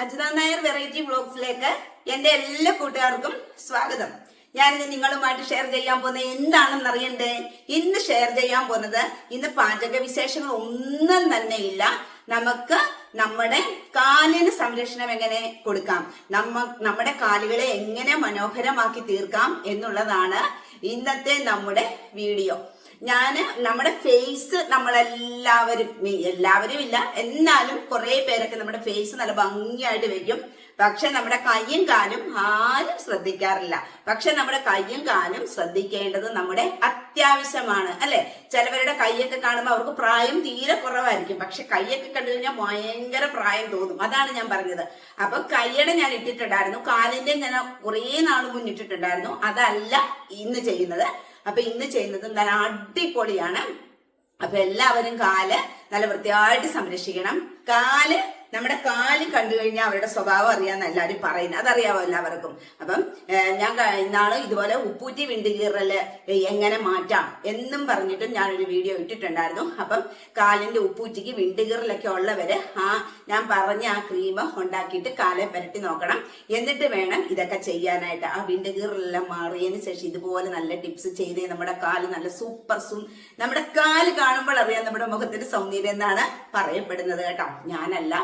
Ajitha Nair variety വ്ളോഗ്സിലേക്ക് എന്റെ എല്ലാ കൂട്ടുകാർക്കും സ്വാഗതം. ഞാനിത് നിങ്ങളുമായിട്ട് ഷെയർ ചെയ്യാൻ പോകുന്നത് എന്താണെന്ന് അറിയണ്ടേ? ഇന്ന് ഷെയർ ചെയ്യാൻ പോകുന്നത് ഇന്ന് പാചക വിശേഷങ്ങൾ ഒന്നും തന്നെ ഇല്ല. നമുക്ക് നമ്മുടെ കാലിന് സംരക്ഷണം എങ്ങനെ കൊടുക്കാം? നമ്മ നമ്മുടെ കാലുകളെ എങ്ങനെ മനോഹരമാക്കി തീർക്കാം എന്നുള്ളതാണ് ഇന്നത്തെ നമ്മുടെ വീഡിയോ ഞാൻ നമ്മുടെ ഫേസ് നമ്മളെല്ലാവരും എല്ലാവരും ഇല്ല എന്നാലും കുറെ പേരൊക്കെ നമ്മുടെ ഫേസ് നല്ല ഭംഗിയായിട്ട് വെക്കും. പക്ഷെ നമ്മുടെ കയ്യും കാലും ആരും ശ്രദ്ധിക്കാറില്ല. പക്ഷെ നമ്മുടെ കയ്യും കാലും ശ്രദ്ധിക്കേണ്ടത് നമ്മുടെ അത്യാവശ്യമാണ് അല്ലെ? ചിലവരുടെ കൈയൊക്കെ കാണുമ്പോൾ അവർക്ക് പ്രായം തീരെ കുറവായിരിക്കും. പക്ഷെ കൈയൊക്കെ കണ്ടു കഴിഞ്ഞാൽ ഭയങ്കര പ്രായം തോന്നും. അതാണ് ഞാൻ പറഞ്ഞത്. അപ്പൊ കൈയുടെ ഞാൻ ഇട്ടിട്ടുണ്ടായിരുന്നു. കാലിന്റെ ഞാൻ കുറേ നാൾ മുന്നിട്ടിട്ടുണ്ടായിരുന്നു. അതല്ല ഇന്ന് ചെയ്യുന്നത്. അപ്പൊ ഇന്ന് ചെയ്യുന്നത് നല്ല അടിപൊളിയാണ്. അപ്പൊ എല്ലാവരും കാൽ നല്ല വൃത്തിയായിട്ട് സംരക്ഷിക്കണം. കാൽ നമ്മുടെ കാൽ കണ്ടു കഴിഞ്ഞാൽ അവരുടെ സ്വഭാവം അറിയാന്ന് എല്ലാവരും പറയുന്നത്. അതറിയാവോ എല്ലാവർക്കും? അപ്പം ഞാൻ ഇന്നാൾ ഇതുപോലെ ഉപ്പൂറ്റി വിണ്ടുകീറൽ എങ്ങനെ മാറ്റാം എന്നും പറഞ്ഞിട്ടും ഞാനൊരു വീഡിയോ ഇട്ടിട്ടുണ്ടായിരുന്നു. അപ്പം കാലിന്റെ ഉപ്പൂറ്റിക്ക് വിണ്ടുകീറലൊക്കെ ഉള്ളവര് ആ ഞാൻ പറഞ്ഞ ആ ക്രീം ഉണ്ടാക്കിയിട്ട് കാലെ പരട്ടി നോക്കണം. എന്നിട്ട് വേണം ഇതൊക്കെ ചെയ്യാനായിട്ട്. ആ വിണ്ടുകീറലെല്ലാം മാറിയതിന് ശേഷം ഇതുപോലെ നല്ല ടിപ്സ് ചെയ്ത് നമ്മുടെ കാൽ നല്ല സൂപ്പർ സു നമ്മുടെ കാൽ കാണുമ്പോൾ അറിയാം നമ്മുടെ മുഖത്തിന്റെ സൗന്ദര്യം എന്നാണ് പറയപ്പെടുന്നത് കേട്ടോ. ഞാനല്ല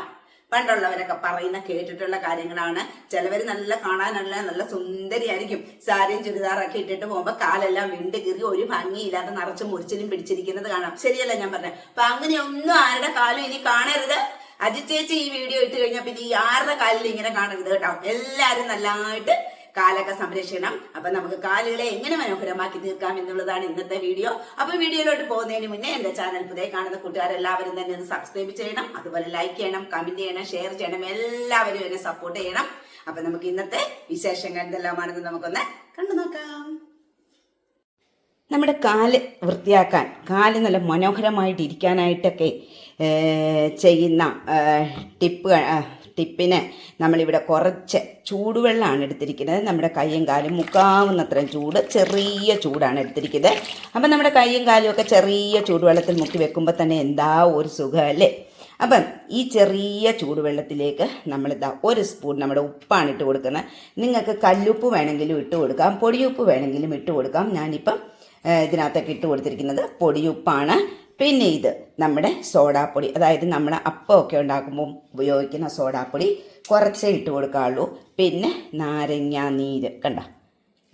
പണ്ടുള്ളവരൊക്കെ പറയുന്ന കേട്ടിട്ടുള്ള കാര്യങ്ങളാണ്. ചിലവർ നല്ല കാണാനുള്ള നല്ല സുന്ദരിയായിരിക്കും. സാരിയും ചുരിദാറൊക്കെ ഇട്ടിട്ട് പോകുമ്പോൾ കാലെല്ലാം വിണ്ട് കീറി ഒരു ഭംഗിയില്ലാതെ നിറച്ച് മുറിച്ചിലും പിടിച്ചിരിക്കുന്നത് കാണാം. ശരിയല്ല ഞാൻ പറഞ്ഞത് അപ്പൊ അങ്ങനെയൊന്നും ആരുടെ കാലം ഇനി കാണരുത്. അജിത് ചേച്ചി ഈ വീഡിയോ ഇട്ട് കഴിഞ്ഞാൽ പിന്നെ ഈ ആരുടെ കാലിൽ ഇങ്ങനെ കാണരുത് കേട്ടോ. എല്ലാവരും നല്ലതായിട്ട് കാലൊക്കെ സംരക്ഷണം. അപ്പൊ നമുക്ക് കാലുകളെ എങ്ങനെ മനോഹരമാക്കി തീർക്കാം എന്നുള്ളതാണ് ഇന്നത്തെ വീഡിയോ. അപ്പൊ വീഡിയോയിലോട്ട് പോകുന്നതിന് മുന്നേ എന്റെ ചാനൽ പുതിയ കാണുന്ന കൂട്ടുകാരെല്ലാവരും തന്നെ ഒന്ന് സബ്സ്ക്രൈബ് ചെയ്യണം. അതുപോലെ ലൈക്ക് ചെയ്യണം കമന്റ് ചെയ്യണം ഷെയർ ചെയ്യണം. എല്ലാവരും എന്നെ സപ്പോർട്ട് ചെയ്യണം. അപ്പൊ നമുക്ക് ഇന്നത്തെ വിശേഷങ്ങൾ എന്തെല്ലാമാണെന്ന് നമുക്കൊന്ന് കണ്ടു നോക്കാം. നമ്മുടെ കാൽ വൃത്തിയാക്കാൻ കാൽ നല്ല മനോഹരമായിട്ട് ഇരിക്കാനായിട്ടൊക്കെ ചെയ്യുന്ന ടിപ്പ് ടിപ്പിന് നമ്മളിവിടെ കുറച്ച് ചൂടുവെള്ളമാണ് എടുത്തിരിക്കുന്നത്. നമ്മുടെ കൈയും കാലും മുക്കാവുന്നത്രയും ചൂട് ചെറിയ ചൂടാണ് എടുത്തിരിക്കുന്നത്. അപ്പം നമ്മുടെ കൈയും കാലും ഒക്കെ ചെറിയ ചൂടുവെള്ളത്തിൽ മുക്കി വെക്കുമ്പോൾ തന്നെ എന്താ ഒരു സുഖം അല്ലേ? അപ്പം ഈ ചെറിയ ചൂടുവെള്ളത്തിലേക്ക് നമ്മളിതാ ഒരു സ്പൂൺ നമ്മുടെ ഉപ്പാണ് ഇട്ട് കൊടുക്കുന്നത്. നിങ്ങൾക്ക് കല്ലുപ്പ് വേണമെങ്കിലും ഇട്ട് കൊടുക്കാം പൊടിയുപ്പ് വേണമെങ്കിലും ഇട്ട് കൊടുക്കാം. ഞാനിപ്പം ഇതിനകത്തൊക്കെ ഇട്ട് കൊടുത്തിരിക്കുന്നത് പൊടിയുപ്പാണ്. പിന്നെ ഇത് നമ്മുടെ സോഡാപ്പൊടി. അതായത് നമ്മൾ അപ്പമൊക്കെ ഉണ്ടാക്കുമ്പോൾ ഉപയോഗിക്കുന്ന സോഡാപ്പൊടി കുറച്ചേ ഇട്ട് കൊടുക്കാറുള്ളൂ പിന്നെ നാരങ്ങ നീര്. കണ്ട?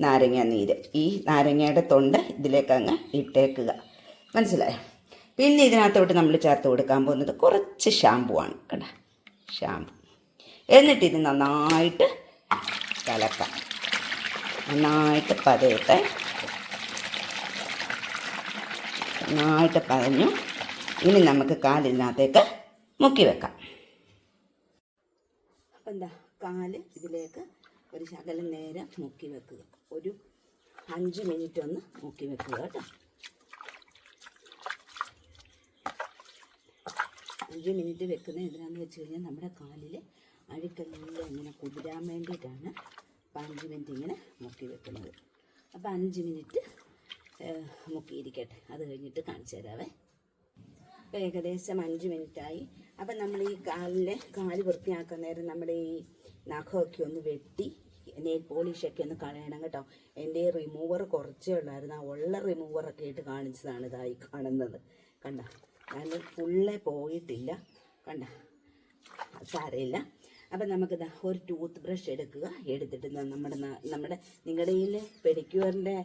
നാരങ്ങ നീര്. ഈ നാരങ്ങയുടെ തൊണ്ട് ഇതിലേക്ക് അങ്ങ് ഇട്ടേക്കുക. മനസ്സിലായോ? പിന്നെ ഇതിനകത്തോട്ട് നമ്മൾ ചേർത്ത് കൊടുക്കാൻ പോകുന്നത് കുറച്ച് ഷാമ്പു ആണ്. കണ്ട? ഷാമ്പു. എന്നിട്ട് ഇത് നന്നായിട്ട് കലക്കാം. നന്നായിട്ട് പതയട്ടെ. നന്നായിട്ട് പറഞ്ഞു ഇനി നമുക്ക് കാലിനകത്തേക്ക് മുക്കി വെക്കാം. അപ്പം എന്താ കാൽ ഇതിലേക്ക് ഒരു ശകലം നേരം മുക്കി വെക്കുക. ഒരു അഞ്ച് മിനിറ്റ് ഒന്ന് മുക്കി വെക്കുക കേട്ടോ. അഞ്ച് മിനിറ്റ് വെക്കുന്ന എന്തിനാന്ന് വെച്ച് കഴിഞ്ഞാൽ നമ്മുടെ കാലിൽ അഴുക്കെല്ലാം ഇങ്ങനെ കുതിരാൻ വേണ്ടിയിട്ടാണ് അപ്പം അഞ്ച് മിനിറ്റ് ഇങ്ങനെ മുക്കി വെക്കുന്നത്. അപ്പം അഞ്ച് മിനിറ്റ് മുക്കിയിരിക്കട്ടെ അത് കഴിഞ്ഞിട്ട് കാണിച്ചു തരാവേ. ഏകദേശം അഞ്ച് മിനിറ്റായി. അപ്പം നമ്മൾ ഈ കാലിലെ കാൽ വൃത്തിയാക്കുന്ന നേരം നമ്മുടെ ഈ നഖമൊക്കെ ഒന്ന് വെട്ടി നെയിൽ പോളിഷൊക്കെ ഒന്ന് കളയണം കേട്ടോ. എന്റെ റിമൂവർ കുറച്ചേ ഉള്ളായിരുന്നു. ആ ഉള്ള റിമൂവറൊക്കെ ആയിട്ട് കാണിച്ചതാണ് ഇതായി കാണുന്നത്. കണ്ട? ഞാൻ ഫുള്ളേ പോയിട്ടില്ല. കണ്ട? സാരമില്ല. അപ്പം നമുക്ക് ഒരു ടൂത്ത് ബ്രഷ് എടുക്കുക. എടുത്തിട്ട് നമ്മുടെ നമ്മുടെ നിങ്ങളുടെ കയ്യിൽ പെഡിക്യൂറിന്റെ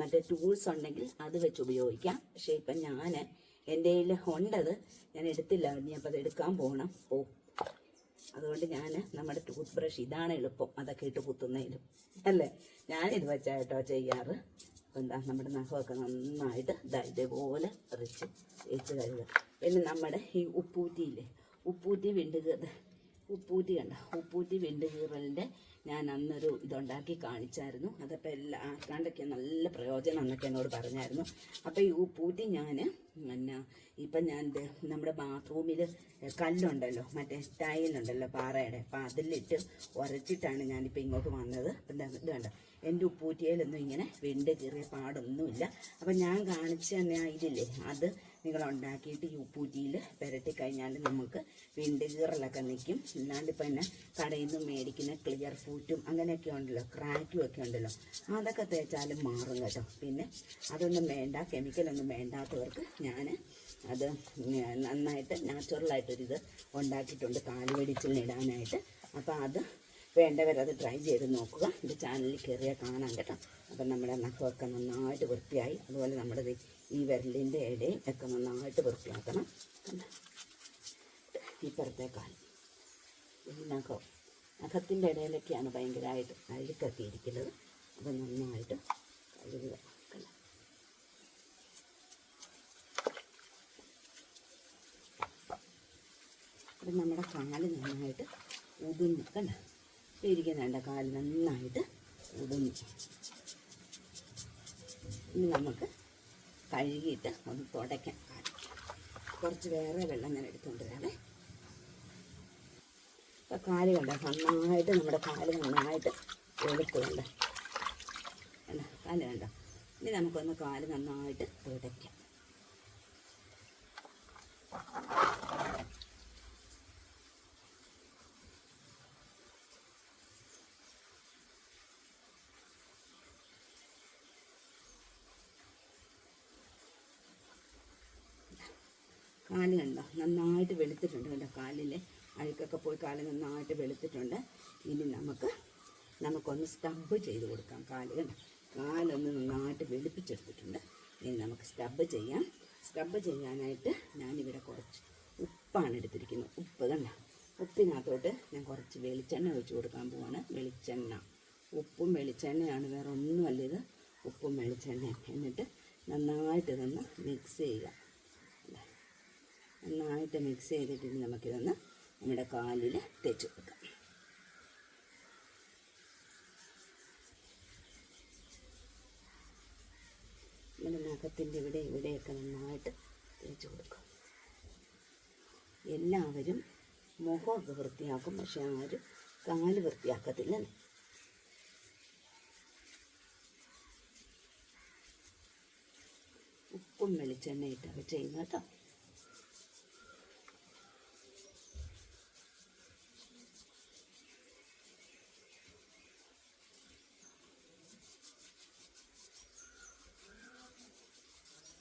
മറ്റേ ടൂൾസ് ഉണ്ടെങ്കിൽ അത് വെച്ച് ഉപയോഗിക്കാം. പക്ഷേ ഇപ്പം ഞാൻ എന്റെ കയ്യിൽ ഉണ്ടത് ഞാൻ എടുത്തില്ല. ഇനി അപ്പം അത് എടുക്കാൻ പോകണം ഓ അതുകൊണ്ട് ഞാൻ നമ്മുടെ ടൂത്ത് ബ്രഷ് ഇതാണ് എളുപ്പം. അതൊക്കെ ഇട്ട് കുത്തുന്നതിലും. അല്ലേ? ഞാനിത് വെച്ചായിട്ടോ ചെയ്യാറ്. എന്താ നമ്മുടെ നഖമൊക്കെ നന്നായിട്ട് ഇതേപോലെ റിച്ച് തേച്ച് കഴുകുക. പിന്നെ നമ്മുടെ ഈ ഉപ്പൂറ്റിയില്ലേ? ഉപ്പൂറ്റി വിണ്ടുക. ഉപ്പൂറ്റി കണ്ട ഉപ്പൂറ്റി വിണ്ട് കീറലിന്റെ ഞാൻ അന്നൊരു ഇതുണ്ടാക്കി കാണിച്ചായിരുന്നു. അതപ്പോൾ എല്ലാ ആൾക്കാണ്ടൊക്കെ നല്ല പ്രയോജനം എന്നൊക്കെ എന്നോട് പറഞ്ഞായിരുന്നു. അപ്പോൾ ഈ ഉപ്പൂറ്റി ഞാൻ പിന്നെ ഇപ്പം ഞാൻ നമ്മുടെ ബാത്റൂമിൽ കല്ലുണ്ടല്ലോ മറ്റേ ടൈലുണ്ടല്ലോ പാറയുടെ. അപ്പം അതിലിട്ട് ഉരച്ചിട്ടാണ് ഞാനിപ്പോൾ ഇങ്ങോട്ട് വന്നത്. അപ്പം ഇത് കണ്ടോ? എന്റെ ഉപ്പൂറ്റിയിലൊന്നും ഇങ്ങനെ വെണ്ട കീറിയ പാടൊന്നുമില്ല. അപ്പം ഞാൻ കാണിച്ച തന്നെ ഇതില്ലേ അത് നിങ്ങൾ ഉണ്ടാക്കിയിട്ട് ഉപ്പൂറ്റിയിൽ പുരട്ടി കഴിഞ്ഞാൽ നമുക്ക് വിണ്ടുകീറലൊക്കെ നിൽക്കും. അല്ലാണ്ട് ഇപ്പം തന്നെ കടയിൽ നിന്ന് മേടിക്കുന്ന ക്ലിയർ ഫൂറ്റും അങ്ങനെയൊക്കെ ഉണ്ടല്ലോ ക്രാക്കും ഒക്കെ ഉണ്ടല്ലോ. അതൊക്കെ തേച്ചാലും മാറും കേട്ടോ. പിന്നെ അതൊന്നും വേണ്ട കെമിക്കലൊന്നും വേണ്ടാത്തവർക്ക് ഞാൻ അത് നന്നായിട്ട് നാച്ചുറലായിട്ടൊരിത് ഉണ്ടാക്കിയിട്ടുണ്ട്. കാൽ വെടിച്ചിലിടാനായിട്ട് അപ്പോൾ അത് വേണ്ടവരത് ട്രൈ ചെയ്ത് നോക്കുക. എന്റെ ചാനലിൽ കയറിയാൽ കാണാം കേട്ടോ. അപ്പം നമ്മുടെ നഖമൊക്കെ നന്നായിട്ട് വൃത്തിയായി. അതുപോലെ നമ്മുടെ ഈ വിരലിന്റെ ഇടയും ഒക്കെ നന്നായിട്ട് വൃത്തിയാക്കണം? ഇപ്പുറത്തെ കാൽ നഖം. നഖത്തിന്റെ ഇടയിലൊക്കെയാണ് ഭയങ്കരമായിട്ട് അഴുക്കൊക്കെ ഇരിക്കുന്നത്. അപ്പം നന്നായിട്ട് കഴുകുക? അപ്പം നമ്മുടെ കാൽ നന്നായിട്ട് ഉതുന്നു കണ്ട? ഇരിക്കുന്നുണ്ട്. കാൽ നന്നായിട്ട് ഉതുന്നു ഇനി നമുക്ക് കഴുകിയിട്ട് ഒന്ന് തുടയ്ക്കാം. കുറച്ച് വേറെ വെള്ളം ഞാൻ എടുത്തുകൊണ്ട് വരാമേ അപ്പം കാൽ കണ്ട? നന്നായിട്ട് നമ്മുടെ കാൽ നന്നായിട്ട് വെളുത്തുണ്ട് കണ്ട? കാൽ കണ്ട? ഇനി നമുക്കൊന്ന് കാൽ നന്നായിട്ട് തുടയ്ക്കാം. കാൽ കണ്ടോ? നന്നായിട്ട് വെളുത്തിട്ടുണ്ട് കണ്ടോ? കാലിലെ അഴുക്കൊക്കെ പോയി കാൽ നന്നായിട്ട് വെളുത്തിട്ടുണ്ട്. ഇനി നമുക്ക് നമുക്കൊന്ന് സ്റ്റബ് ചെയ്ത് കൊടുക്കാം കാൽ കണ്ടോ? കാലൊന്ന് നന്നായിട്ട് വെളുപ്പിച്ചെടുത്തിട്ടുണ്ട്. ഇനി നമുക്ക് സ്റ്റബ് ചെയ്യാം. സ്റ്റബ് ചെയ്യാനായിട്ട് ഞാനിവിടെ കുറച്ച് ഉപ്പാണ് എടുത്തിരിക്കുന്നത്. ഉപ്പ് കണ്ട? ഉപ്പിനകത്തോട്ട് ഞാൻ കുറച്ച് വെളിച്ചെണ്ണ ഒഴിച്ചു കൊടുക്കാൻ പോവാണ്. വെളിച്ചെണ്ണ. ഉപ്പും വെളിച്ചെണ്ണയാണ്. വേറെ ഒന്നുമല്ല ഇത്. ഉപ്പും വെളിച്ചെണ്ണയും. എന്നിട്ട് നന്നായിട്ട് ഇതൊന്ന് മിക്സ് ചെയ്യുക. നന്നായിട്ട് മിക്സ് ചെയ്തിട്ട് നമുക്കിതൊന്ന് നമ്മുടെ കാലിൽ തേച്ച് കൊടുക്കാം നമ്മുടെ നഖത്തിന്റെ ഇവിടെ ഇവിടെയൊക്കെ നന്നായിട്ട് തേച്ച് കൊടുക്കാം. എല്ലാവരും മുഖമൊക്കെ വൃത്തിയാക്കും പക്ഷെ ആരും കാൽ വൃത്തിയാക്കത്തില്ല. ഉപ്പും വെളിച്ചെണ്ണ ഇട്ടൊക്കെ ചെയ്യുന്ന കേട്ടോ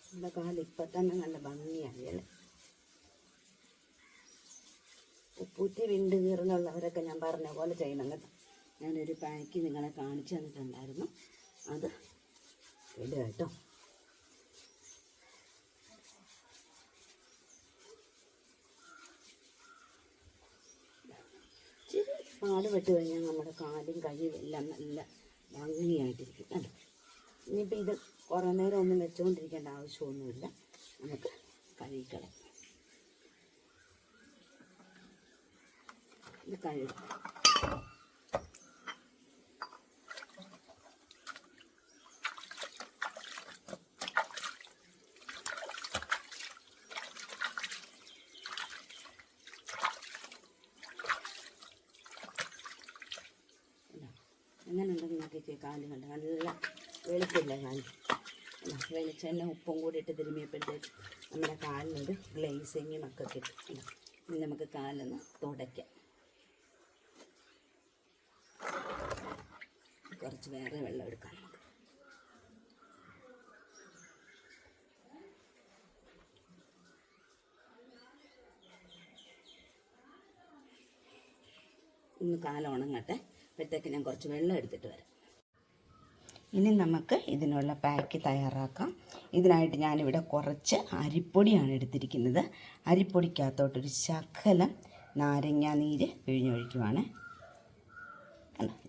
നമ്മുടെ കാൽ ഇപ്പം തന്നെ നല്ല ഭംഗിയായി. അല്ലേ ഉപ്പൂറ്റി വിണ്ട് കീറുന്നുള്ളവരൊക്കെ ഞാൻ പറഞ്ഞ പോലെ ചെയ്യണം കേട്ടോ. ഞാനൊരു പാക്ക് നിങ്ങളെ കാണിച്ചു തന്നിട്ടുണ്ടായിരുന്നു. അത് ഇടുക കേട്ടോ. പാട് പെട്ട് കഴിഞ്ഞാൽ നമ്മുടെ കാലും കൈയും എല്ലാം നല്ല ഭംഗിയായിട്ടിരിക്കും അല്ലേ ഇനിയിപ്പോൾ ഇത് കുറേ നേരം ഒന്നും വെച്ചുകൊണ്ടിരിക്കേണ്ട ആവശ്യമൊന്നുമില്ല. നമുക്ക് കഴുകിക്കളയാം ഇത് കഴുകും അങ്ങനെ ഉണ്ടെങ്കിൽ നോക്കിക്കേ കാൽ നല്ല വെളുപ്പില്ല കാൽ? വെളിച്ചെണ്ണ ഉപ്പും കൂടി ഇട്ട് തിരുമ്മിയപ്പോഴത്തേക്ക് നമ്മുടെ കാലിനൊരു ഗ്ലേസിങ്ങും ഒക്കെ കിട്ടും. ഇനി നമുക്ക് കാലൊന്ന് തുടയ്ക്കാം. കുറച്ച് വേറെ വെള്ളം എടുക്കാം നമുക്ക്. കാലം ഉണങ്ങട്ടെ. അപ്പോഴത്തേക്ക് ഞാൻ കുറച്ച് വെള്ളം എടുത്തിട്ട് വരാം. ഇനി നമുക്ക് ഇതിനുള്ള പാക്ക് തയ്യാറാക്കാം. ഇതിനായിട്ട് ഞാനിവിടെ കുറച്ച് അരിപ്പൊടിയാണ് എടുത്തിരിക്കുന്നത്. അരിപ്പൊടിക്കകത്തോട്ടൊരു ശകലം നാരങ്ങ നീര് പിഴിഞ്ഞൊഴിക്കുവാണ്?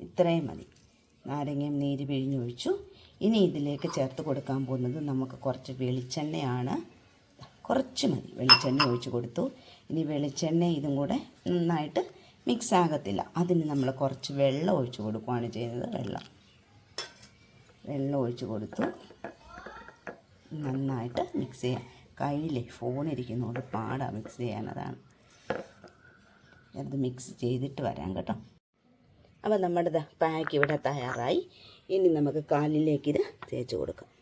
ഇത്രയും മതി. നാരങ്ങ നീര് പിഴിഞ്ഞൊഴിച്ചു. ഇനി ഇതിലേക്ക് ചേർത്ത് കൊടുക്കാൻ പോകുന്നത് നമുക്ക് കുറച്ച് വെളിച്ചെണ്ണയാണ്. കുറച്ച് മതി. വെളിച്ചെണ്ണ ഒഴിച്ച് കൊടുത്തു. ഇനി വെളിച്ചെണ്ണ ഇതും കൂടെ നന്നായിട്ട് മിക്സ് ആകത്തില്ല. അതിന് നമ്മൾ കുറച്ച് വെള്ളം ഒഴിച്ച് കൊടുക്കുകയാണ് ചെയ്യുന്നത്. വെള്ളം. വെള്ളം ഒഴിച്ച് കൊടുത്തു. നന്നായിട്ട് മിക്സ് ചെയ്യാം. കയ്യിൽ ഫോണിരിക്കുന്നതുകൊണ്ട് പാടാ മിക്സ് ചെയ്യാനതാണ്. അത് മിക്സ് ചെയ്തിട്ട് വരാം കേട്ടോ. അപ്പോൾ നമ്മുടെ പാക്ക് ഇവിടെ തയ്യാറായി. ഇനി നമുക്ക് കാലിലേക്ക് ഇത് തേച്ച് കൊടുക്കാം.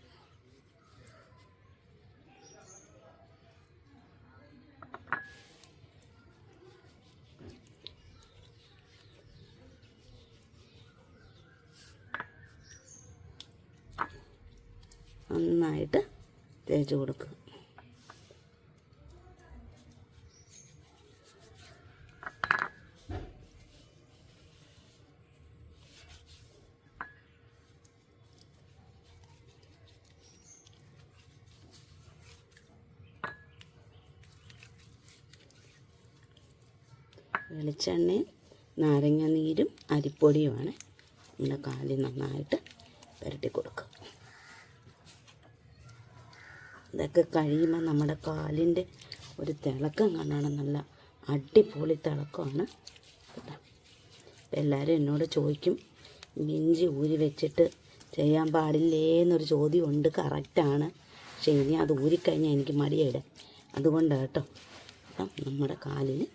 നന്നായിട്ട് തേച്ച് കൊടുക്കുക. വെളിച്ചെണ്ണയും നാരങ്ങ നീരും അരിപ്പൊടിയുമാണ്. നമ്മുടെ കാലിൽ നന്നായിട്ട് പുരട്ടി കൊടുക്കുക. ഇതൊക്കെ കഴിയുമ്പോൾ നമ്മുടെ കാലിന്റെ ഒരു തിളക്കം കാണണം നല്ല അടിപൊളി തിളക്കമാണ്. എല്ലാവരും എന്നോട് ചോദിക്കും മിഞ്ചി ഊരി വെച്ചിട്ട് ചെയ്യാൻ പാടില്ലേ എന്നൊരു ചോദ്യമുണ്ട് കറക്റ്റാണ് പക്ഷേ ഇനി അത് ഊരിക്കഴിഞ്ഞാൽ എനിക്ക് മടിയായിടാൻ അതുകൊണ്ടാണ് കേട്ടോ അപ്പം നമ്മുടെ കാലിന്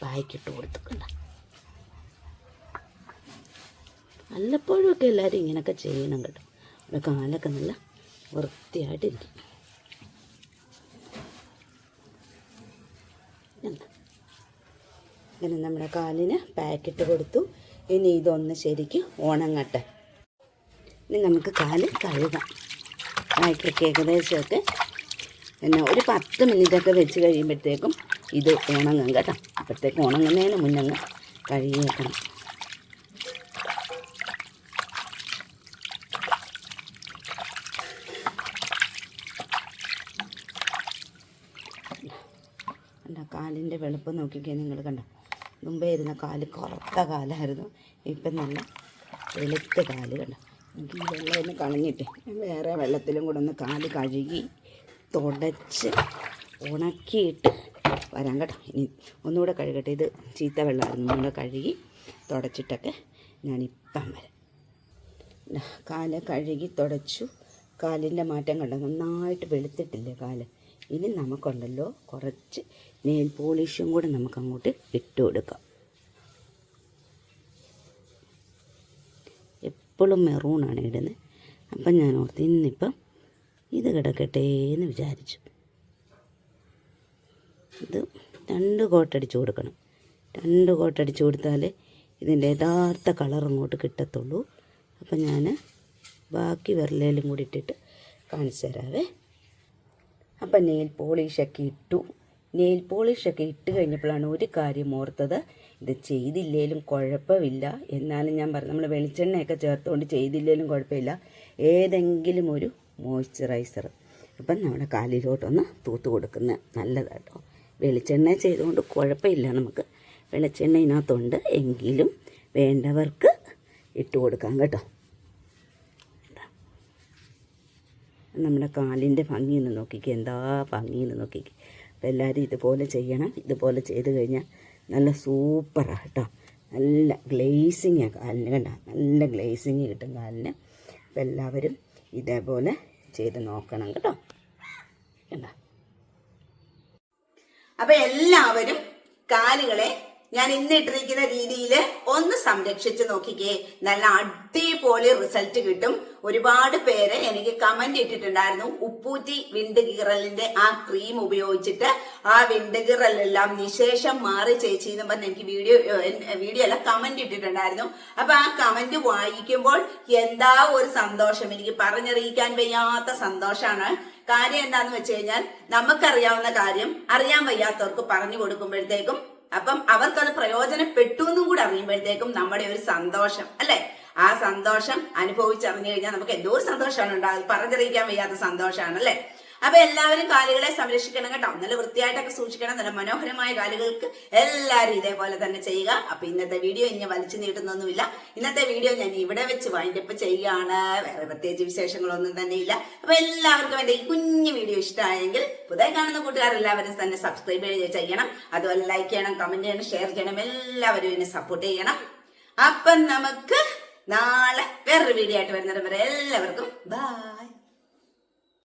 പായ്ക്കിട്ട് കൊടുത്തിട്ടുണ്ട്. വല്ലപ്പോഴും ഒക്കെ എല്ലാവരും ഇങ്ങനെയൊക്കെ ചെയ്യണം കേട്ടോ. നമ്മുടെ കാലൊക്കെ നല്ല വൃത്തിയായിട്ടിരിക്കും എന്താ ഇങ്ങനെ നമ്മുടെ കാലിന് പാക്കറ്റ് കൊടുത്തു. ഇനി ഇതൊന്ന് ശരിക്കും ഉണങ്ങട്ടെ. ഇനി നമുക്ക് കാൽ കഴുകാം. പായ്ക്കൊക്കെ ഏകദേശമൊക്കെ പിന്നെ ഒരു പത്ത് മിനിറ്റൊക്കെ വെച്ച് കഴിയുമ്പോഴത്തേക്കും ഇത് ഉണങ്ങും കേട്ടോ. അപ്പോഴത്തേക്ക് ഉണങ്ങുന്നതിന് മുന്നങ്ങ് കഴുകിയേക്കണം. കാലിന്റെ വെളുപ്പം നോക്കിക്കാൻ നിങ്ങൾ കണ്ട? മുമ്പേ ഇരുന്ന കാൽ കറുത്ത കാലായിരുന്നു. ഇപ്പം നല്ല വെളുത്ത കാൽ കണ്ട? എനിക്ക് ഈ വെള്ളം ഒന്ന് കളഞ്ഞിട്ട് വേറെ വെള്ളത്തിലും കൂടെ ഒന്ന് കാൽ കഴുകി തുടച്ച് ഉണക്കിയിട്ട് വരാം കേട്ടോ. ഇനി ഒന്നുകൂടെ കഴുകട്ടെ. ഇത് ചീത്ത വെള്ളമായിരുന്നു. ഒന്നുകൂടെ കഴുകി തുടച്ചിട്ടൊക്കെ ഞാനിപ്പം വരാം. കാൽ കഴുകി തുടച്ചു. കാലിന്റെ മാറ്റം കണ്ടോ? നന്നായിട്ട് വെളുത്തിട്ടില്ലേ കാൽ? ഇനി നമുക്കുണ്ടല്ലോ കുറച്ച് നെയിൽ പോളിഷും കൂടെ നമുക്ക് അങ്ങോട്ട് ഇട്ട് കൊടുക്കാം എപ്പോഴും മെറൂണാണ് ഇടുന്നത് അപ്പം ഞാൻ ഓർത്ത് ഇന്നിപ്പം ഇത് കിടക്കട്ടെ എന്ന് വിചാരിച്ചു. ഇത് രണ്ട് കോട്ടടിച്ച് കൊടുക്കണം. രണ്ട് കോട്ടടിച്ച് കൊടുത്താൽ ഇതിന്റെ യഥാർത്ഥ കളർ അങ്ങോട്ട് കിട്ടത്തുള്ളൂ. അപ്പം ഞാൻ ബാക്കി വിരലേലും കൂടി ഇട്ടിട്ട് കാണിച്ചു തരാവേ. അപ്പം നെയിൽ പോളിഷൊക്കെ ഇട്ടു. നെയിൽ പോളിഷൊക്കെ ഇട്ട് കഴിഞ്ഞപ്പോഴാണ് ഒരു കാര്യം ഓർത്തത്. ഇത് ചെയ്തില്ലേലും കുഴപ്പമില്ല. എന്നാലും ഞാൻ പറഞ്ഞു നമ്മൾ വെളിച്ചെണ്ണയൊക്കെ ചേർത്തുകൊണ്ട് ചെയ്തില്ലേലും കുഴപ്പമില്ല. ഏതെങ്കിലും ഒരു മോയ്സ്ചറൈസർ അപ്പം നമ്മുടെ കാലിലോട്ടൊന്ന് തൂത്ത് കൊടുക്കുന്നത് നല്ലതാട്ടോ. വെളിച്ചെണ്ണ ചെയ്തുകൊണ്ട് കുഴപ്പമില്ല നമുക്ക്. വെളിച്ചെണ്ണ ഇതിനകത്തുണ്ട് എങ്കിലും വേണ്ടവർക്ക് ഇട്ട് കൊടുക്കാം കേട്ടോ. നമ്മുടെ കാലിന്റെ ഭംഗിയെന്ന് നോക്കിക്കുക എന്താ ഭംഗിയെന്ന് നോക്കിക്കുക അപ്പോൾ എല്ലാവരും ഇതുപോലെ ചെയ്യണം. ഇതുപോലെ ചെയ്ത് കഴിഞ്ഞാൽ നല്ല സൂപ്പറാണ് കേട്ടോ. നല്ല ഗ്ലേസിങ്ങാണ് കാലിന്. കണ്ട? നല്ല ഗ്ലേസിങ് കിട്ടും കാലിന്. അപ്പോൾ എല്ലാവരും ഇതേപോലെ ചെയ്ത് നോക്കണം കേട്ടോ. കണ്ട? അപ്പോൾ എല്ലാവരും കാലുകളെ ഞാൻ ഇന്ന് ഇട്ടിരിക്കുന്ന രീതിയിൽ ഒന്ന് സംരക്ഷിച്ചു നോക്കിക്കേ. നല്ല അടിപൊളി റിസൾട്ട് കിട്ടും. ഒരുപാട് പേര് എനിക്ക് കമന്റ് ഇട്ടിട്ടുണ്ടായിരുന്നു. ഉപ്പൂറ്റി വിണ്ട് കീറലിന്റെ ആ ക്രീം ഉപയോഗിച്ചിട്ട് ആ വിണ്ട് കീറലെല്ലാം നിശേഷം മാറി ചേച്ചി എന്ന് പറഞ്ഞ് എനിക്ക് വീഡിയോ വീഡിയോ അല്ല കമന്റ് ഇട്ടിട്ടുണ്ടായിരുന്നു. അപ്പൊ ആ കമന്റ് വായിക്കുമ്പോൾ എന്താ ഒരു സന്തോഷം? എനിക്ക് പറഞ്ഞറിയിക്കാൻ വയ്യാത്ത സന്തോഷമാണ് കാര്യം എന്താന്ന് വെച്ച് കഴിഞ്ഞാൽ നമുക്കറിയാവുന്ന കാര്യം അറിയാൻ വയ്യാത്തവർക്ക് പറഞ്ഞു കൊടുക്കുമ്പോഴത്തേക്കും അപ്പം അവർക്കത് പ്രയോജനപ്പെട്ടു എന്നും കൂടെ അറിയുമ്പോഴത്തേക്കും നമ്മുടെ ഒരു സന്തോഷം അല്ലെ? ആ സന്തോഷം അനുഭവിച്ചറിഞ്ഞു കഴിഞ്ഞാൽ നമുക്ക് എന്തോ ഒരു സന്തോഷമാണ് ഉണ്ടാകുന്നത് പറഞ്ഞറിയിക്കാൻ വയ്യാത്ത സന്തോഷമാണ് അല്ലെ? അപ്പൊ എല്ലാവരും കാലുകളെ സംരക്ഷിക്കണം കേട്ടോ. നല്ല വൃത്തിയായിട്ടൊക്കെ സൂക്ഷിക്കണം. നല്ല മനോഹരമായ കാലുകൾക്ക് എല്ലാവരും ഇതേപോലെ തന്നെ ചെയ്യുക. അപ്പൊ ഇന്നത്തെ വീഡിയോ ഇനി വലിച്ചു നീട്ടുന്നൊന്നുമില്ല. ഇന്നത്തെ വീഡിയോ ഞാൻ ഇവിടെ വെച്ച് വൈൻഡപ്പ് ചെയ്യുകയാണ്. വേറെ പ്രത്യേകിച്ച് വിശേഷങ്ങളൊന്നും തന്നെ ഇല്ല. അപ്പൊ എല്ലാവർക്കും എന്റെ ഈ കുഞ്ഞു വീഡിയോ ഇഷ്ടമായെങ്കിൽ പുതിയ കാണുന്ന കൂട്ടുകാരെല്ലാവരും തന്നെ സബ്സ്ക്രൈബ് ചെയ്യണം. അതുപോലെ ലൈക്ക് ചെയ്യണം കമന്റ് ചെയ്യണം ഷെയർ ചെയ്യണം. എല്ലാവരും എന്നെ സപ്പോർട്ട് ചെയ്യണം. അപ്പം നമുക്ക് നാളെ വേറൊരു വീഡിയോ ആയിട്ട് വരുന്നത് വരെ എല്ലാവർക്കും ബൈ